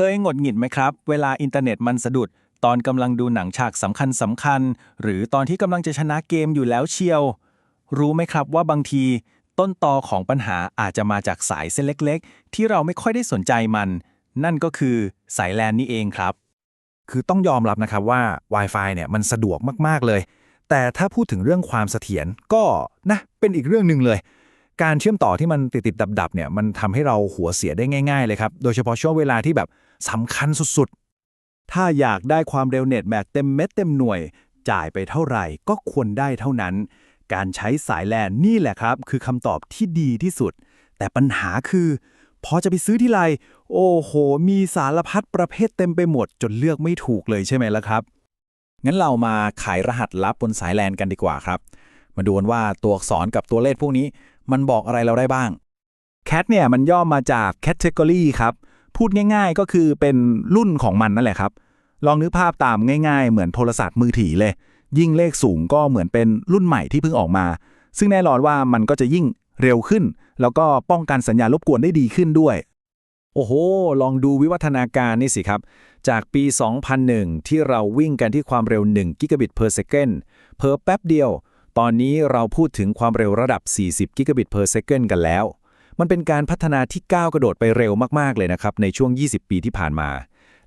เคยหงดหงิดไหมครับ เวลาอินเทอร์เน็ตมันสะดุด ตอนกำลังดูหนังฉากสำคัญสำคัญ หรือตอนที่กำลังจะชนะเกมอยู่แล้วเชียว รู้ไหมครับว่าบางที ต้นตอของปัญหาอาจจะมาจากสายเส้นเล็ก ๆ ที่เราไม่ค่อยได้สนใจมัน นั่นก็คือสายแลนนี่เองครับ คือต้องยอมรับนะครับว่า Wi-Fi เนี่ยมันสะดวกมากๆเลย แต่ถ้าพูดถึงเรื่องความเสถียรก็นะเป็นอีกเรื่องหนึ่งเลย การเชื่อมต่อที่มันติดๆดับๆเนี่ยมันทำให้เราหัวเสียได้ง่าย ๆ เลยครับ โดยเฉพาะช่วงเวลาที่แบบสำคัญสุดๆ ถ้าอยากได้ความเร็วเน็ตแบบเต็มเม็ดเต็มหน่วย จ่ายไปเท่าไหร่ก็ควรได้เท่านั้น การใช้สายแลนนี่แหละครับ คือคำตอบที่ดีที่สุด แต่ปัญหาคือพอจะไปซื้อที่ไร โอ้โห มีสารพัดประเภทเต็มไปหมด จนเลือกไม่ถูกเลยใช่ไหมล่ะครับ งั้นเรามาขายรหัสลับบนสายแลนกันดีกว่าครับ มาดูกันว่าตัวอักษรกับตัวเลขพวกนี้ มันบอกอะไรเราได้บ้าง cat เนี่ยมันย่อมาจาก category ครับ พูดง่ายๆก็คือเป็นรุ่นของมันนั่นแหละครับ ลองนึกภาพตามง่ายๆ เหมือนโทรศัพท์มือถือเลย ยิ่งเลขสูงก็เหมือนเป็นรุ่นใหม่ที่เพิ่งออกมา ซึ่งแน่นอนว่ามันก็จะยิ่งเร็วขึ้น แล้วก็ป้องกันสัญญาณรบกวนได้ดีขึ้นด้วยโอ้โห ลองดูวิวัฒนาการนี่สิครับ จากปี 2001 ที่เราวิ่งกันที่ความเร็ว 1 กิกะบิต per second เพอแป๊บเดียว ตอนนี้เราพูดถึงความเร็วระดับ 40 กิกะบิต per second กันแล้ว มันเป็นการพัฒนาที่ก้าวกระโดดไปเร็วมาก ๆ เลยนะครับ ในช่วง 20 ปีที่ผ่านมา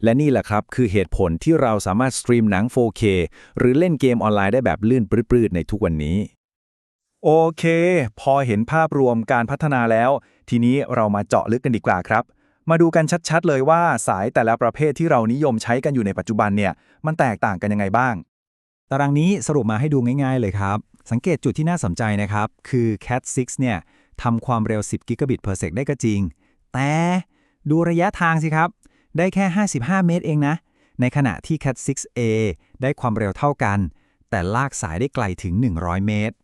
และนี่แหละครับคือเหตุผลที่เราสามารถสตรีมหนัง 4K หรือเล่นเกมออนไลน์ได้แบบลื่นปรืดๆในทุกวันนี้ โอเค พอเห็นภาพรวมการพัฒนาแล้ว ทีนี้เรามาเจาะลึกกันดีกว่าครับ มาดูกันชัดๆ เลยว่าสายแต่ละประเภทที่เรานิยมใช้กันอยู่ในปัจจุบันเนี่ย มันแตกต่างกันยังไงบ้าง ตารางนี้สรุปมาให้ดูง่ายๆเลยครับ สังเกตจุดที่น่าสนใจนะครับ คือ Cat 6 เนี่ยทำความเร็ว 10 กิกะบิต per sec ได้ก็จริง แต่ดูระยะทางสิครับ ได้แค่ 55 เมตรเองนะ ในขณะที่ Cat 6a ได้ความเร็วเท่ากัน แต่ลากสายได้ไกลถึง 100 เมตร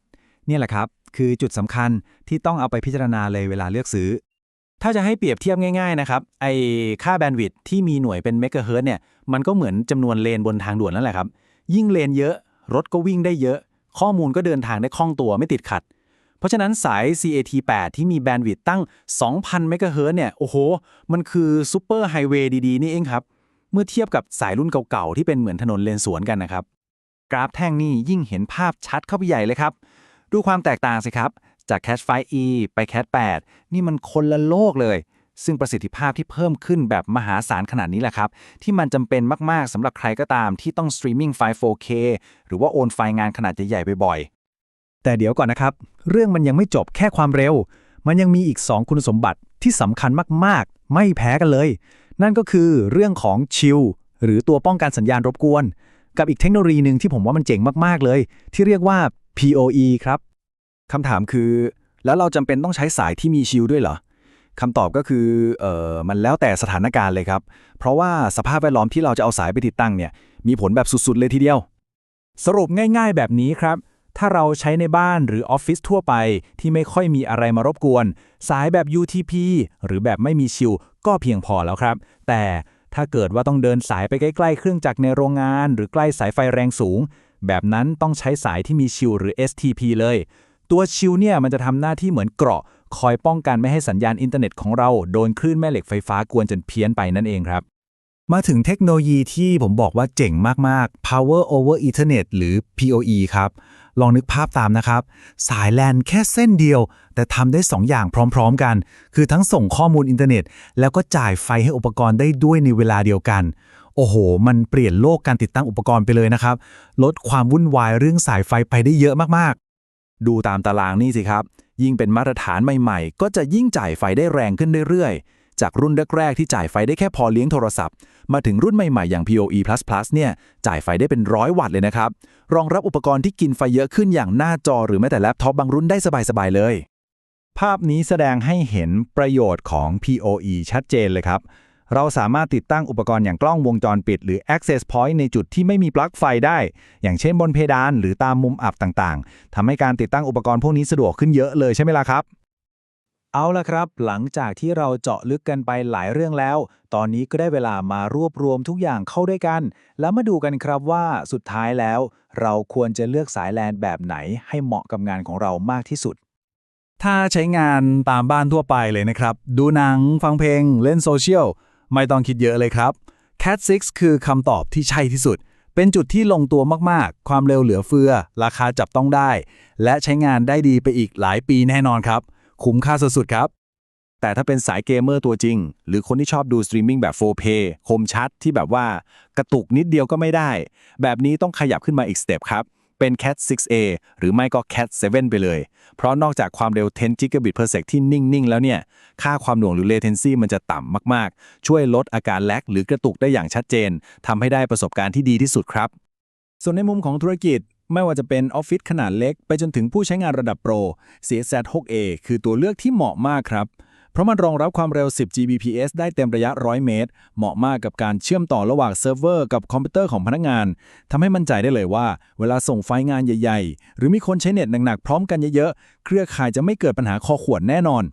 เนี่ยแหละครับ คือจุดสำคัญที่ต้องเอาไปพิจารณาเลยเวลาเลือกซื้อ ถ้าจะให้เปรียบเทียบง่ายๆนะครับ ไอค่าแบนด์วิดต์ที่มีหน่วยเป็นเมกะเฮิรตเนี่ย มันก็เหมือนจำนวนเลนบนทางด่วนนั่นแหละครับ ยิ่งเลนเยอะ รถก็วิ่งได้เยอะ ข้อมูลก็เดินทางได้คล่องตัวไม่ติดขัด เพราะฉะนั้นสาย CAT8 ที่มีแบนด์วิดต์ตั้ง 2,000 เมกะเฮิร์เนี่ย โอ้โห มันคือซูเปอร์ไฮเวย์ดี ๆ นี่เองครับ เมื่อเทียบกับสายรุ่นเก่าๆ ที่เป็นเหมือนถนนเลนสวนกันนะครับ กราฟแท่งนี่ยิ่งเห็นภาพชัดเข้าไปใหญ่เลยครับ ดูความแตกต่างสิครับ จาก Cat 5e ไป Cat 8 นี่มันคนละโลกเลย ซึ่งประสิทธิภาพที่เพิ่มขึ้นแบบมหาศาลขนาดนี้แหละครับ ที่มันจำเป็นมาก ๆสำหรับใครก็ตามที่ต้องสตรีมมิ่งไฟล์ 4K หรือว่าโอนไฟล์งานขนาดใหญ่ๆบ่อยๆ แต่เดี๋ยวก่อนนะครับ เรื่องมันยังไม่จบแค่ความเร็ว มันยังมีอีก 2 คุณสมบัติที่สำคัญมากๆ ไม่แพ้กันเลย นั่นก็คือเรื่องของชิลหรือตัวป้องกันสัญญาณรบกวน กับอีกเทคโนโลยีหนึ่งที่ผมว่ามันเจ๋งมากๆเลย ที่เรียกว่า PoE ครับคำถามคือ แล้วเราจำเป็นต้องใช้สายที่มีชิลด้วยเหรอ คำตอบก็คือเอ่อมันแล้วแต่สถานการณ์เลยครับ เพราะว่าสภาพแวดล้อมที่เราจะเอาสายไปติดตั้งเนี่ยมีผลแบบสุดๆเลยทีเดียว สรุปง่าย ๆ แบบนี้ครับ ถ้าเราใช้ในบ้านหรือออฟฟิศทั่วไป ที่ไม่ค่อยมีอะไรมารบกวน สายแบบ UTP หรือแบบไม่มีชิลก็เพียงพอแล้วครับ แต่ถ้าเกิดว่าต้องเดินสายไปใกล้ๆ เครื่องจักรในโรงงาน หรือใกล้สายไฟแรงสูง แบบนั้นต้องใช้สายที่มีชิลหรือ STP เลย ตัวชิลเนี่ยมันจะทำหน้าที่เหมือนเกราะ คอยป้องกันไม่ให้สัญญาณอินเทอร์เน็ตของเราโดนคลื่นแม่เหล็กไฟฟ้ากวนจนเพี้ยนไปนั่นเองครับ มาถึงเทคโนโลยีที่ผมบอกว่าเจ๋งมาก ๆ Power over Ethernet หรือ PoE ครับ ลองนึกภาพตามนะครับ สายแลนแค่เส้นเดียว แต่ทำได้ 2 อย่างพร้อม ๆ กัน คือทั้งส่งข้อมูลอินเทอร์เน็ต แล้วก็จ่ายไฟให้อุปกรณ์ได้ด้วยในเวลาเดียวกันโอ้โห มันเปลี่ยนโลกการติดตั้งอุปกรณ์ไปเลยนะครับ ลดความวุ่นวายเรื่องสายไฟไปได้เยอะมากๆ ดูตามตารางนี่สิครับ ยิ่งเป็นมาตรฐานใหม่ๆ ก็จะยิ่งจ่ายไฟได้แรงขึ้นเรื่อยๆ จากรุ่นแรกๆ ที่จ่ายไฟได้แค่พอเลี้ยงโทรศัพท์ มาถึงรุ่นใหม่ๆ อย่าง PoE++ เนี่ย จ่ายไฟได้เป็นร้อยวัตต์เลยนะครับ รองรับอุปกรณ์ที่กินไฟเยอะขึ้นอย่างหน้าจอหรือแม้แต่แล็ปท็อปบางรุ่นได้สบายๆ เลย ภาพนี้แสดงให้เห็นประโยชน์ของ PoE ชัดเจนเลยครับ เราสามารถติดตั้งอุปกรณ์อย่างกล้องวงจรปิด หรือ Access Point ในจุดที่ไม่มีปลั๊กไฟได้ อย่างเช่นบนเพดานหรือตามมุมอับต่างๆ ทำให้การติดตั้งอุปกรณ์พวกนี้สะดวกขึ้นเยอะเลยใช่ไหมล่ะครับ เอาละครับ หลังจากที่เราเจาะลึกกันไปหลายเรื่องแล้ว ตอนนี้ก็ได้เวลามารวบรวมทุกอย่างเข้าด้วยกัน แล้วมาดูกันครับว่าสุดท้ายแล้ว เราควรจะเลือกสายแลนแบบไหน ให้เหมาะกับงานของเรามากที่สุดถ้าใช้งานตามบ้านทั่วไปเลยนะครับ ดูหนัง ฟังเพลง เล่นโซเชียล ไม่ต้องคิดเยอะเลยครับ Cat 6 คือคำตอบที่ใช่ที่สุด เป็นจุดที่ลงตัวมากๆ ความเร็วเหลือเฟือ ราคาจับต้องได้ และใช้งานได้ดีไปอีกหลายปีแน่นอนครับ คุ้มค่าสุดๆครับ แต่ถ้าเป็นสายเกมเมอร์ตัวจริง หรือคนที่ชอบดูสตรีมมิ่งแบบ 4K คมชัดที่แบบว่ากระตุกนิดเดียวก็ไม่ได้ แบบนี้ต้องขยับขึ้นมาอีกสเต็ปครับ เป็น Cat 6a หรือไม่ก็ Cat 7 ไปเลย เพราะนอกจากความเร็ว 10 Gigabit per sec ที่นิ่ง ๆ แล้วเนี่ย ค่าความหน่วงหรือ latency มันจะต่ำมาก ๆ ช่วยลดอาการแลกหรือกระตุกได้อย่างชัดเจนทำให้ได้ประสบการณ์ที่ดีที่สุดครับ ส่วนในมุมของธุรกิจไม่ว่าจะเป็นออฟฟิศขนาดเล็ก ไปจนถึงผู้ใช้งานระดับโปร CSZ 6a คือตัวเลือกที่เหมาะมากครับ เพราะมันรองรับความเร็ว 10 Gbps ได้เต็มระยะ 100 เมตร เหมาะมากกับการเชื่อมต่อระหว่างเซิร์ฟเวอร์กับคอมพิวเตอร์ของพนักงานทำให้มั่นใจได้เลยว่า เวลาส่งไฟล์งานใหญ่ ๆ หรือมีคนใช้เน็ตหนักๆพร้อมกันเยอะๆ เครือข่ายจะไม่เกิดปัญหาคอขวดแน่นอน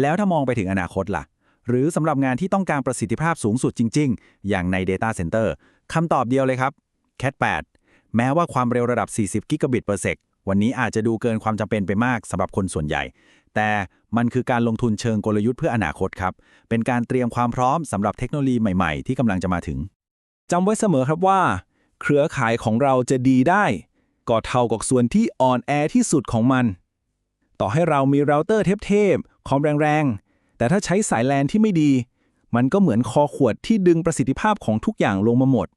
แล้วถ้ามองไปถึงอนาคตล่ะ หรือสำหรับงานที่ต้องการประสิทธิภาพสูงสุดจริง ๆ อย่างใน Data Center คำตอบเดียวเลยครับ Cat 8 แม้ว่าความเร็วระดับ 40 Gigabit per sec วันนี้อาจจะดูเกินความจำเป็นไปมากสำหรับคนส่วนใหญ่ แต่ มันคือการลงทุนเชิงกลยุทธ์เพื่ออนาคตครับ เป็นการเตรียมความพร้อมสำหรับเทคโนโลยีใหม่ๆ ที่กำลังจะมาถึงจำไว้เสมอครับว่า เครือข่ายของเราจะดีได้ ก็เท่ากับส่วนที่อ่อนแอที่สุดของมัน ต่อให้เรามีเราเตอร์เทพๆคอมแรงๆ แต่ถ้าใช้สายแลนที่ไม่ดี มันก็เหมือนคอขวดที่ดึงประสิทธิภาพของทุกอย่างลงมาหมด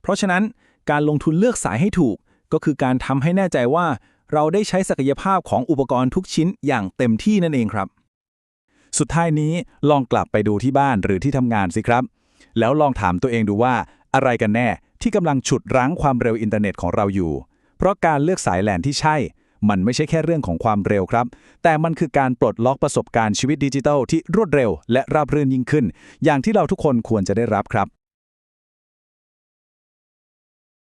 เพราะฉะนั้นการลงทุนเลือกสายให้ถูกก็คือการทำให้แน่ใจว่า เราได้ใช้ศักยภาพของอุปกรณ์ทุกชิ้นอย่างเต็มที่นั่นเองครับ สุดท้ายนี้ลองกลับไปดูที่บ้านหรือที่ทำงานสิครับ แล้วลองถามตัวเองดูว่า อะไรกันแน่ที่กำลังฉุดรั้งความเร็วอินเทอร์เน็ตของเราอยู่ เพราะการเลือกสายแลนที่ใช่ มันไม่ใช่แค่เรื่องของความเร็วครับ แต่มันคือการปลดล็อกประสบการณ์ชีวิตดิจิทัลที่รวดเร็ว และราบรื่นยิ่งขึ้น อย่างที่เราทุกคนควรจะได้รับครับ